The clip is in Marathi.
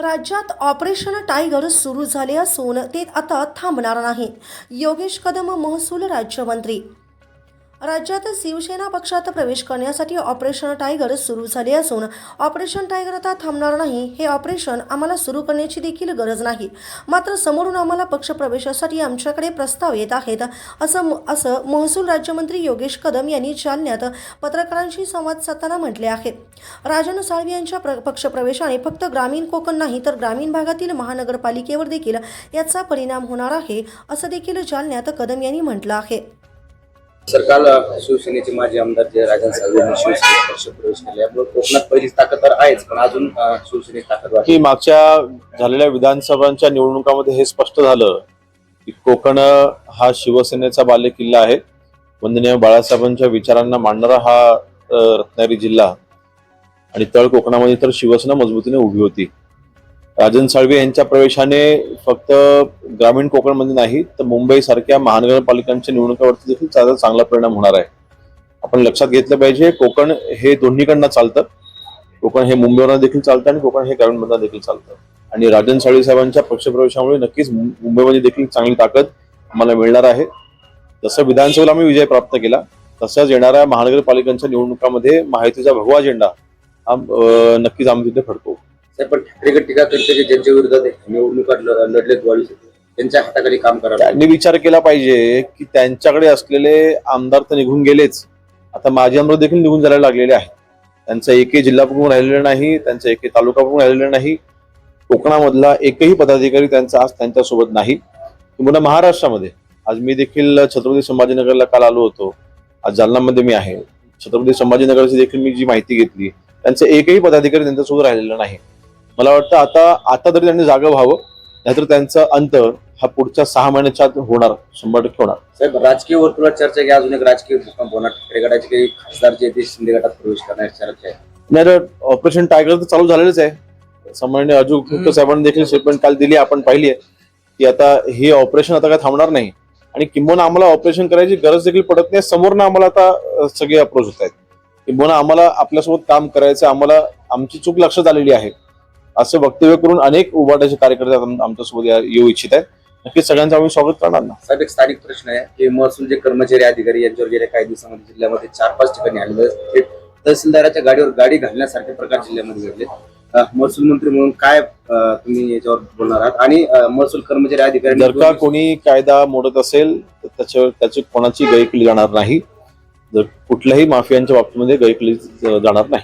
राज्यात ऑपरेशन टायगर सुरू झाले असून ते आता थांबणार नाही योगेश कदम महसूल राज्यमंत्री राज्यात शिवसेना पक्षात प्रवेश करण्यासाठी ऑपरेशन टायगर सुरू झाले असून ऑपरेशन टायगर आता थांबणार नाही. हे ऑपरेशन आम्हाला सुरू करण्याची देखील गरज नाही. मात्र समोरून आम्हाला पक्षप्रवेशासाठी आमच्याकडे प्रस्ताव येत आहेत. असं असं महसूल राज्यमंत्री योगेश कदम यांनी जालन्यात पत्रकारांशी संवाद साधताना म्हटले आहे. राजन साळवी यांच्या प्र पक्षप्रवेशाने फक्त ग्रामीण कोकण नाही तर ग्रामीण भागातील महानगरपालिकेवर देखील याचा परिणाम होणार आहे असं देखील जालन्यात कदम यांनी म्हटलं आहे. सर काल शिवसेनेचे माजी आमदार जे राजन साळवे यांनी शिवसेनेत पक्ष प्रवेश केला. यामुळे कोकणात पहिलीच ताकद तर आहेच पण अजून अं, शिवसेनेत ताकद वाढली की मागच्या झालेल्या विधानसभांच्या निवडणुकामध्ये हे स्पष्ट झालं की कोकण हा शिवसेनेचा बालेकिल्ला आहे. वंदनीय बाळासाहेबांच्या विचारांना मांडणारा हा अ, रत्नागिरी जिल्हा आणि तळ कोकणामध्ये तर शिवसेना मजबूतीने उभी होती. राजन साळवे यांच्या प्रवेशाने फक्त ग्रामीण कोकणमध्ये नाही तर मुंबई सारख्या महानगरपालिकांच्या निवडणुकावरती देखील त्याचा चांगला परिणाम होणार आहे. आपण लक्षात घेतलं पाहिजे कोकण हे दोन्हीकडनं चालतं. कोकण हे मुंबईवर देखील चालतं आणि कोकण हे ग्रामीणमधनं देखील चालतं. आणि राजन साळवी साहेबांच्या पक्षप्रवेशामुळे नक्कीच मुंबईमध्ये देखील चांगली ताकद आम्हाला मिळणार आहे. जसं विधानसभेला आम्ही विजय प्राप्त केला तसंच येणाऱ्या महानगरपालिकांच्या निवडणुकामध्ये माहितीचा भगवा अजेंडा हा नक्कीच आम्ही तिथे फडतो साहेब पण ठाकरेगड टीका करते की ज्यांच्या विरोधात निवडणुका ल- लढलेत वाढू त्यांच्या हाताखाली काम करावं त्यांनी विचार केला पाहिजे की त्यांच्याकडे असलेले आमदार तर निघून गेलेच. आता माजी आमदार देखील निघून जायला लागलेले आहेत. त्यांचा एकही जिल्हा प्रमुख राहिलेला नाही त्यांचा एकही तालुका प्रमुख राहिलेला नाही. कोकणामधला एकही पदाधिकारी त्यांचा आज त्यांच्यासोबत नाही. पुन्हा महाराष्ट्रामध्ये आज मी देखील छत्रपती संभाजीनगरला काल आलो होतो. आज जालनामध्ये मी आहे. छत्रपती संभाजीनगरची देखील मी जी माहिती घेतली त्यांचं एकही पदाधिकारी त्यांच्यासोबत राहिलेला नाही. मला वाटतं आता आता तरी त्यांनी जागा व्हावं नाहीतर त्यांचा अंत हा पुढच्या सहा महिन्याच्या आत होणार शंभर टक्के होणार. साहेब राजकीय वर्तुळात चर्चा की अजून एक राजकीय भूकंप होणार ठाकरे गटाचे काही खासदार जे ते शिंदे गटात प्रवेश करण्याची चर्चा आहे. नाही तर ऑपरेशन टायगर तर चालू झालेलंच आहे. सामान्य अजून फुक्के साहेबांनी देखील स्टेटमेंट काल दिली आपण पाहिली आहे. की आता हे ऑपरेशन आता काय थांबणार नाही. आणि किंबहुना आम्हाला ऑपरेशन करायची गरज देखील पडत नाही समोरनं आम्हाला आता सगळे अप्रोच होत आहेत. किंबहुना आम्हाला आपल्यासोबत काम करायचं आम्हाला आमची चूक लक्षात आलेली आहे. असं वक्तव्य करून अनेक उभाटाचे कार्यकर्ते आम- आमच्यासोबत येऊ इच्छित आहेत. नक्कीच सगळ्यांचं आम्ही स्वागत करणार ना. साहेब एक स्थानिक प्रश्न आहे. की महसूल जे कर्मचारी अधिकारी यांच्यावर गेल्या काही दिवसामध्ये जिल्ह्यामध्ये चार पाच ठिकाणी आलेले तहसीलदाराच्या गाडीवर गाडी घालण्यासारखे प्रकार जिल्ह्यामध्ये घडले. महसूल मंत्री म्हणून काय तुम्ही याच्यावर बोलणार आहात? आणि महसूल कर्मचारी अधिकारी जर का कोणी कायदा मोडत असेल तर त्याच्यावर त्याची कोणाची गय केली जाणार नाही. जर कुठल्याही माफियांच्या बाबतीमध्ये गय केली जाणार नाही.